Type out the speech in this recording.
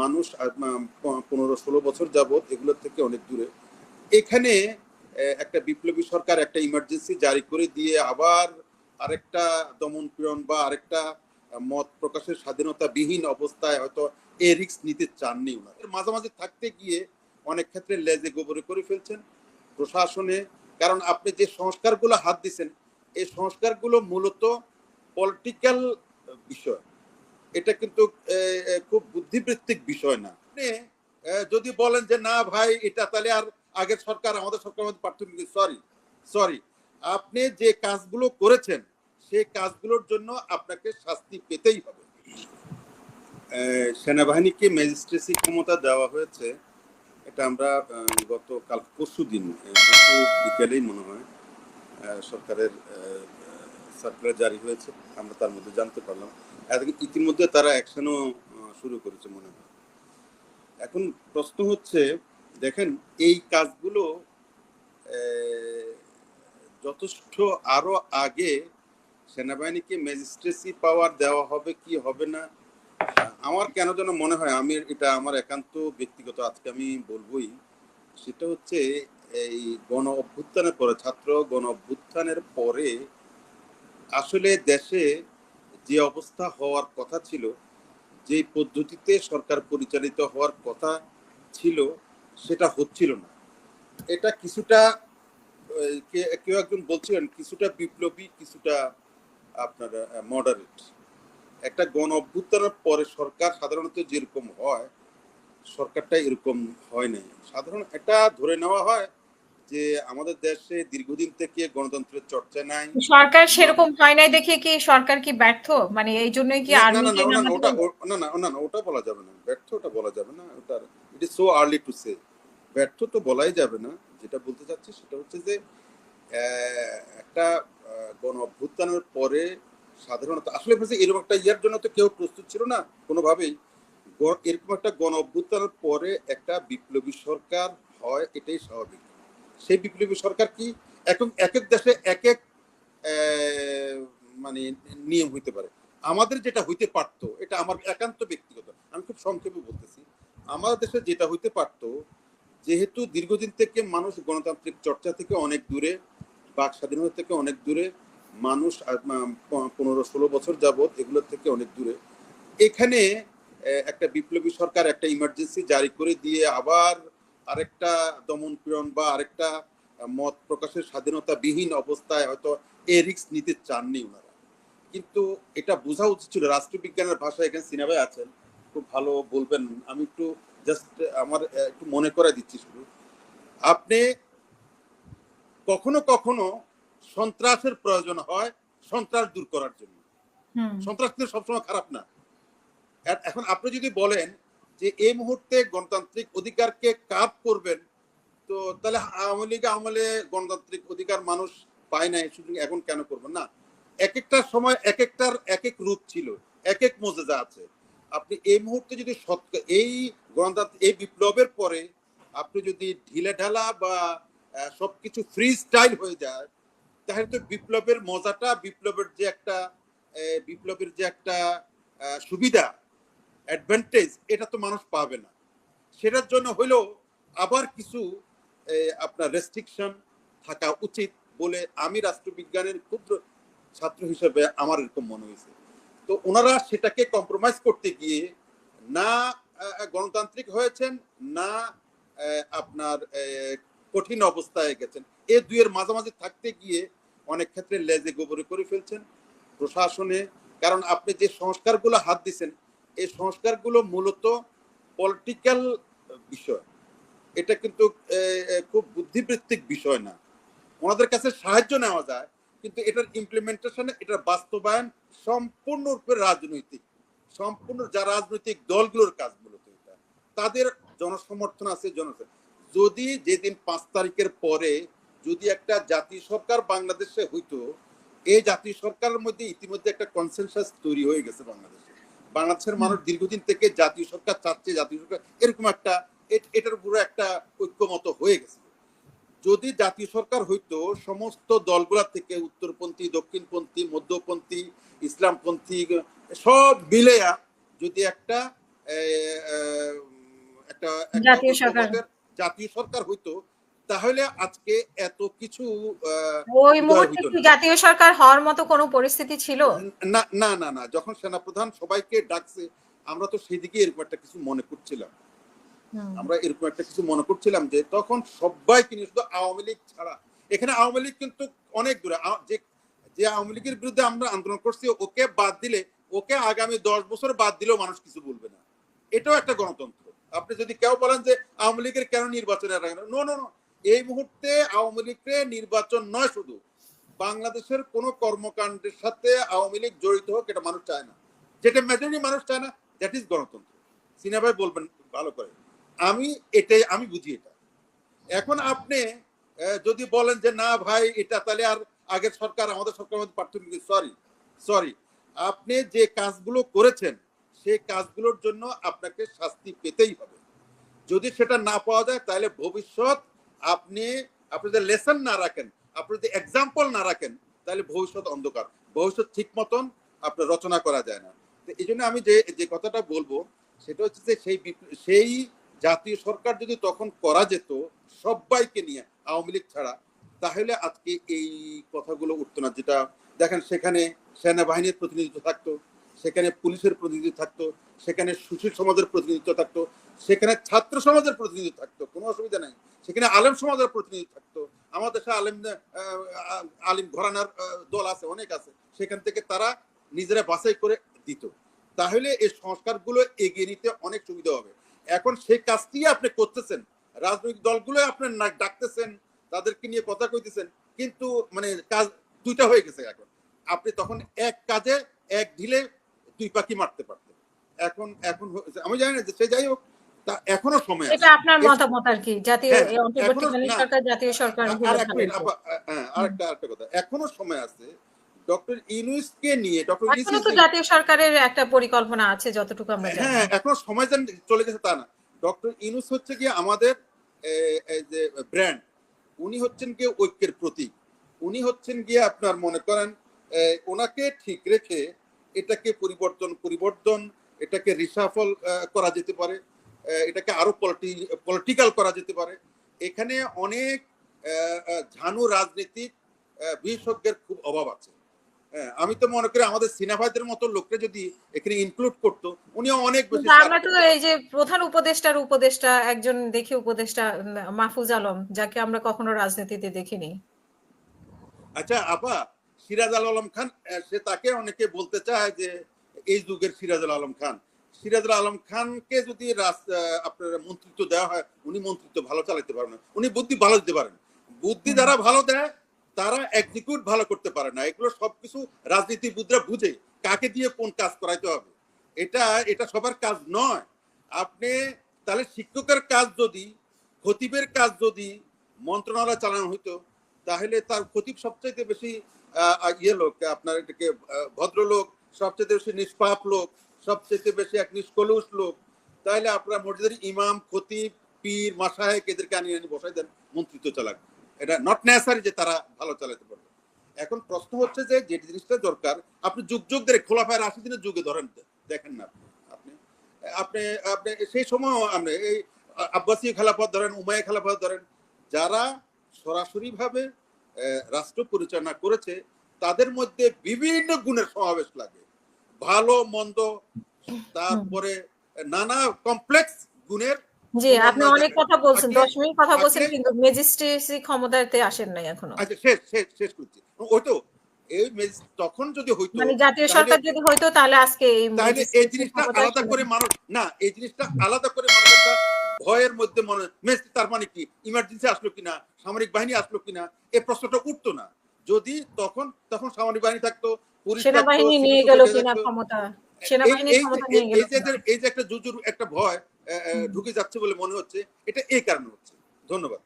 মানুষ পনেরো ষোলো বছর যাবত এগুলোর থেকে অনেক দূরে। এখানে একটা বিপ্লবী সরকার, একটা ইমার্জেন্সি জারি করে দিয়ে আবার আরেকটা দমন পীড়ন বা আরেকটা মত প্রকাশের স্বাধীনতা বিহীন অবস্থায় হয়তো এ রিস্ক নিতে চাননি ওনারা। মাঝামাঝি থাকতে গিয়ে অনেক ক্ষেত্রে লেজে গোবরে করে ফেলছেন প্রশাসনে। কারণ আপনি যে সংস্কারগুলো হাত দিছেন, এই সংস্কারগুলো মূলত পলিটিক্যাল বিষয়। এটা কিন্তু খুব বুদ্ধিবৃত্তিক বিষয় না। যদি বলেন যে না ভাই এটা তাহলে আর আগের সরকার আমাদের সরকার পার্থক্য সরি সরি। আপনি যে কাজগুলো করেছেন সেই কাজগুলোর জন্য আপনাকে শাস্তি পেতেই হবে। সেনাবাহিনীকে ম্যাজিস্ট্রেসি ক্ষমতা দেওয়া হয়েছে। এটা আমরা আহ, গত কাল পরশু দিন বিকেলেই মনে হয় সরকারের সার্কুলার জারি হয়েছে, আমরা তার মধ্যে জানতে পারলাম। ইতিমধ্যে তারা অ্যাকশনও শুরু করেছে মনে হয়। এখন প্রশ্ন হচ্ছে, দেখেন, এই কাজগুলো যথেষ্ট আরও আগে সেনাবাহিনীকে ম্যাজিস্ট্রেসি পাওয়ার দেওয়া হবে কি হবে না, আমার কেন যেন মনে হয়, আমি এটা আমার একান্ত ব্যক্তিগত, আজকে আমি বলবই, সেটা হচ্ছে এই গণ অভ্যুত্থানের পরে, ছাত্র গণ অভ্যুত্থানের পরে আসলে দেশে যে অবস্থা হওয়ার কথা ছিল, যে পদ্ধতিতে সরকার পরিচালিত হওয়ার কথা ছিল, সেটা হচ্ছিল না। এটা কিছুটা কেউ একজন বলছিলেন, কিছুটা বিপ্লবী, কিছুটা আপনার মডারেট একটা গণ অভ্যুত্থানের পরে সরকার সাধারণত যেরকম হয়, সরকারটা এরকম হয় নাই। সাধারণ, এটা ধরে নেওয়া হয় যে আমাদের দেশে দীর্ঘদিন থেকে গণতন্ত্রের চর্চা নাই। সরকার সেরকম হয় নাই দেখে কি সরকার কি ব্যর্থ? মানে এই জন্যই কি না না না, না, ওটা না না না না ওটা বলা যাবে না। ব্যর্থ ওটা বলা যাবে না। ওটা it is so early to say ব্যর্থ তো বলাই যাবে না। যেটা বলতে চাচ্ছি সেটা হচ্ছে যে একটা গণ অভ্যুত্থানের পরে সাধারণত আসলে এরকম একটা ইয়ার জন্য তো কেউ প্রস্তুত ছিল না কোনোভাবেই। এরকম একটা গণ অভ্যুত্থানের পরে একটা বিপ্লবী সরকার হয় এটাই স্বাভাবিক। সেই বিপ্লবী সরকার কি এক এক এক দেশে এক এক মানে নিয়ম হইতে পারে? আমাদের যেটা হইতে পারতো, এটা আমার একান্ত ব্যক্তিগত, আমি খুব সংক্ষেপে বলতেছি। আমাদের দেশে যেটা হইতে পারতো, যেহেতু দীর্ঘদিন থেকে মানুষ গণতান্ত্রিক চর্চা থেকে অনেক দূরে, বাক স্বাধীনতা থেকে অনেক দূরে, মানুষ পনেরো ষোলো বছর যাবত এগুলোর থেকে অনেক দূরে। এখানে একটা বিপ্লবী সরকার, একটা ইমার্জেন্সি জারি করে দিয়ে আবার আরেকটা দমন পীড়ন বা আরেকটা মত প্রকাশের স্বাধীনতা বিহীন অবস্থায় হয়তো এ রিক্স নিতে চাননি ওনারা। কিন্তু এটা বোঝা উচিত ছিল রাষ্ট্রবিজ্ঞানের ভাষায় এখানে সিনেমায় আছেন খুব ভালো বলবেন। আমি একটু জাস্ট আমার একটু মনে করে দিচ্ছি শুধু। আপনি কখনো কখনো সন্ত্রাসের প্রয়োজন হয় সন্ত্রাস দূর করার জন্য। সন্ত্রাস কিন্তু সবসময় খারাপ না। এখন আপনি যদি বলেন যে এই মুহূর্তে গণতান্ত্রিক অধিকারকে কাপ করবেন, তো তাহলে আওয়ামী লীগ আমলে গণতান্ত্রিক অধিকার মানুষ পায় নাই, সুতরাং এখন কেন করবেন? না এক একটা সময় এক একটার এক এক রূপ ছিল এক এক মজেজা আছে। আপনি এই মুহূর্তে যদি এই গণতান্ত্রিক, এই বিপ্লবের পরে আপনি যদি ঢিলে ঢালা বা সবকিছু ফ্রি স্টাইল হয়ে যায়, তাহলে তো বিপ্লবের মজাটা, বিপ্লবের যে একটা বিপ্লবের যে একটা সুবিধা অ্যাডভান্টেজ এটা তো মানুষ পাবে না। সেটার জন্য হলেও আবার কিছু আপনার রেস্ট্রিকশন থাকা উচিত বলে আমি রাষ্ট্রবিজ্ঞানের ক্ষুদ্র ছাত্র হিসেবে আমার এরকম মনে হয়েছে। তো ওনারা সেটাকে কম্প্রোমাইজ করতে গিয়ে না গণতান্ত্রিক হয়েছেন, না আপনার কঠিন অবস্থায় গেছেন। এ দুইয়ের মাঝামাঝি থাকতে গিয়ে অনেক ক্ষেত্রে লেজে গোবরে করে ফেলছেন প্রশাসনে। কারণ আপনি যে সংস্কারগুলো হাত দিছেন এই সংস্কারগুলো মূলত পলিটিক্যাল বিষয়। এটা কিন্তু খুব বুদ্ধিবৃত্তিক বিষয় না। ওনাদের কাছে সাহায্য নেওয়া যায়, কিন্তু এটার ইমপ্লিমেন্টেশনে এটার বাস্তবায়ন সম্পূর্ণরূপে রাজনৈতিক। সম্পূর্ণ যা রাজনৈতিক দলগুলোর কাজ মূলত এটা। তাদের জনসমর্থন আছে জন যদি যেদিন পাঁচ তারিখের পরে যদি একটা জাতীয় সরকার বাংলাদেশে হইতো, এই জাতীয় সরকারের মধ্যে ইতিমধ্যে একটা কনসেনসাস তৈরি হয়ে গেছে বাংলাদেশে। বাংলাদেশের মানুষ দীর্ঘদিন থেকে জাতীয় সরকার চাচ্ছে জাতীয় সরকার এরকম একটা এটার পুরো একটা ঐক্যমত হয়ে গেছে। যদি জাতীয় সরকার হইতো সমস্ত দলগুলা থেকে উত্তরপন্থী দক্ষিণপন্থী মধ্যপন্থী ইসলামপন্থী সব মিলেয়া যদি একটা একটা জাতীয় সরকার হইতো তাহলে আজকে এত কিছু ওই মুহূর্তে কি জাতীয় সরকার হওয়ার মতো কোনো পরিস্থিতি ছিল? না না না না যখন সেনাপ্রধান সবাইকে ডাকছে আমরা তো সেদিকে এরকম একটা কিছু মনে করছিলাম। আমরা এরকম একটা কিছু মনে করছিলাম যে তখন সবাইকে নিয়ে শুধু আওয়ামী লীগ ছাড়া। এখানে আওয়ামী লীগ কিন্তু অনেক দূরে। যে যে আওয়ামী লীগের বিরুদ্ধে আমরা আন্দোলন করছি ওকে বাদ দিলে ওকে আগামী দশ বছর বাদ দিলেও মানুষ কিছু বলবে না। এটাও একটা গণতন্ত্র। আপনি যদি কেউ বলেন যে আওয়ামী লীগের কেন নির্বাচনে নো নো নো এই মুহূর্তে আওয়ামী লীগের নির্বাচন নয় শুধু, বাংলাদেশের কোন কর্মকাণ্ডের সাথে আওয়ামী লীগ জড়িত হোক এটা মানুষ চায় না। যেটা মেজরিটি মানুষ চায় না দ্যাট ইজ গণতন্ত্র। সিনা ভাই বলবেন ভালো করে। আমি এটাই, আমি বুঝি এটা। এখন আপনি যদি বলেন যে না ভাই, এটা তাহলে আর আগের সরকার, আমাদের সরকার মধ্যে পার্থক্য সরি সরি আপনি যে কাজগুলো করেছেন, সেই কাজগুলোর জন্য আপনাকে শাস্তি পেতেই হবে। যদি সেটা না পাওয়া যায়, তাহলে ভবিষ্যৎ আপনি আপনি যদি লেসন না রাখেন, আপনি যদি এক্সাম্পল না রাখেন, তাহলে ভবিষ্যৎ অন্ধকার। ভবিষ্যৎ ঠিক মতন আপনার রচনা করা যায় না। তো এই জন্য আমি যে যে কথাটা বলব, সেটা হচ্ছে যে সেই সেই জাতীয় সরকার যদি তখন করা যেত সবাইকে নিয়ে, আওয়ামী লীগ ছাড়া, তাহলে আজকে এই কথাগুলো উঠতো না। যেটা দেখেন, সেখানে সেনাবাহিনীর প্রতিনিধিত্ব থাকতো, সেখানে পুলিশের প্রতিনিধিত্ব থাকতো, সেখানে সুশীল সমাজের প্রতিনিধিত্ব থাকতো সেখানে ছাত্র সমাজের প্রতিনিধি থাকতো, কোনো অসুবিধা নাই। সেখানে আলেম সমাজের প্রতিনিধিত্ব থাকতো। আমাদের দেশে আলেম আলিম ঘরানার দল আছে, অনেক আছে। সেখান থেকে তারা নিজেরা বাছাই করে দিত। তাহলে এই সংস্কারগুলো এগিয়ে নিতে অনেক সুবিধা হবে। এখন সেই কাজটি আপনি করতেছেন। রাজনৈতিক দলগুলো আপনার ডাকতেছেন, তাদেরকে নিয়ে কথা কইতেছেন, কিন্তু মানে কাজ দুইটা হয়ে গেছে এখন। আপনি তখন এক কাজে এক ঢিলে দুই পাখি মারতে পারতেন। এখন এখন আমি জানি না যে সে যাই হোক তা এখনও সময় এটা আপনার মতামত আর কি জাতীয় হ্যাঁ, অন্তর্বর্তীকালীন সরকার জাতীয় সরকার আর এক মিনিট হতো। আপা, হ্যাঁ, আরেকটা আরেকটা কথা। এখনও সময় আছে ডক্টর ইউনুসকে নিয়ে ডক্টর তো জাতীয় সরকারের একটা পরিকল্পনা আছে যতটুকু আমরা জানি। হ্যাঁ এখনও সময় যেন চলে গেছে তা না। ডক্টর ইনুস হচ্ছে কি আমাদের যে ব্র্যান্ড উনি হচ্ছেন গিয়ে ঐক্যের প্রতীক। উনি হচ্ছেন গিয়ে আপনার মনে করেন ওনাকে ঠিক রেখে এটাকে পরিবর্তন পরিবর্তন এটাকে রিসাফল করা যেতে পারে। এটাকে আরও পলিটিক্যাল করা যেতে পারে। এখানে অনেক ঝানু রাজনীতিক বিশেষজ্ঞের খুব অভাব আছে। হ্যাঁ, আমি তো মনে করি আমাদের সিনেভাইদের মতো লোককে যদি এখানে ইনক্লুড করতো উনি অনেক বেশি আমরা তো এই যে প্রধান উপদেষ্টার উপদেষ্টা একজন দেখি উপদেষ্টা মাহফুজ আলম যাকে আমরা কখনো রাজনীতিতে দেখিনি। আচ্ছা আপা সিরাজ আল আলম খান সে তাকে অনেকে বলতে চায় যে এই যুগের সিরাজ আল আলম খান। সিরাজ আল আলম খানকে যদি আপনার মন্ত্রিত্ব দেওয়া হয় উনি মন্ত্রিত্ব ভালো চালাতে পারেন না। উনি বুদ্ধি ভালো দিতে পারেন। বুদ্ধি যারা ভালো দেয় তারা এক্সিকিউট ভালো করতে পারে না। এগুলো সবকিছু রাজনীতি রাজনীতিবিদরা বুঝে কাকে দিয়ে কোন কাজ করাইতে হবে। এটা এটা সবার কাজ নয়। আপনি তাহলে শিক্ষকের কাজ যদি খতিবের কাজ যদি মন্ত্রণালয় চালানো হইতো তাহলে তার খতিব সবচাইতে বেশি ইয়ে লোক আপনার এটাকে ভদ্রলোক সবচেয়ে বেশি নিষ্পাপ লোক সবচেয়ে বেশি এক নিষ্কলুষ লোক তাহলে আপনার মসজিদের ইমাম, খতিব, পীর মাসাহেক এদেরকে আনিয়ে আনি বসাই দেন মন্ত্রিত্ব চালাক এটা নট নেসারি যে তারা ভালো চালাতে পারবে। এখন প্রশ্ন হচ্ছে যে যে জিনিসটা দরকার, আপনি যুগ যুগ ধরে খোলাফায়ের আশি দিনের যুগে ধরেন, দেখেন না আপনি। আপনি আপনি সেই সময় আপনি এই আব্বাসী খেলাফত ধরেন উমায় খেলাফত ধরেন, যারা সরাসরি ভাবে রাষ্ট্র পরিচালনা করেছে, তাদের মধ্যে বিভিন্ন গুণের সমাবেশ লাগে। ভালো মন্দ তারপরে নানা কমপ্লেক্স গুণের জি আপনি অনেক কথা বলছেন আজকে- দশ মিনিট কথা বলছেন কিন্তু ম্যাজিস্ট্রেসি ক্ষমতাতে আসেন নাই এখনও। আচ্ছা শেষ শেষ শেষ করছি। ওই তো এই তখন যদি হইতো মানে জাতীয় সরকার যদি হইতো তাহলে আজকে এই তাহলে এই জিনিসটা আলাদা করে মানুষ না এই জিনিসটা আলাদা করে মানুষ একটা ভয়ের মধ্যে মনে মেস তার মানে কি? ইমার্জেন্সি আসলো কিনা? সামরিক বাহিনী আসলো কিনা? এই প্রশ্নটা উঠতো না। যদি তখন তখন সামরিক বাহিনী থাকতো, সেনাবাহিনী নিয়ে গেল কিনা ক্ষমতা নিয়ে গেল। এই যে একটা জুজুর একটা ভয় ঢুকে যাচ্ছে বলে মনে হচ্ছে এটা এই কারণে হচ্ছে। ধন্যবাদ।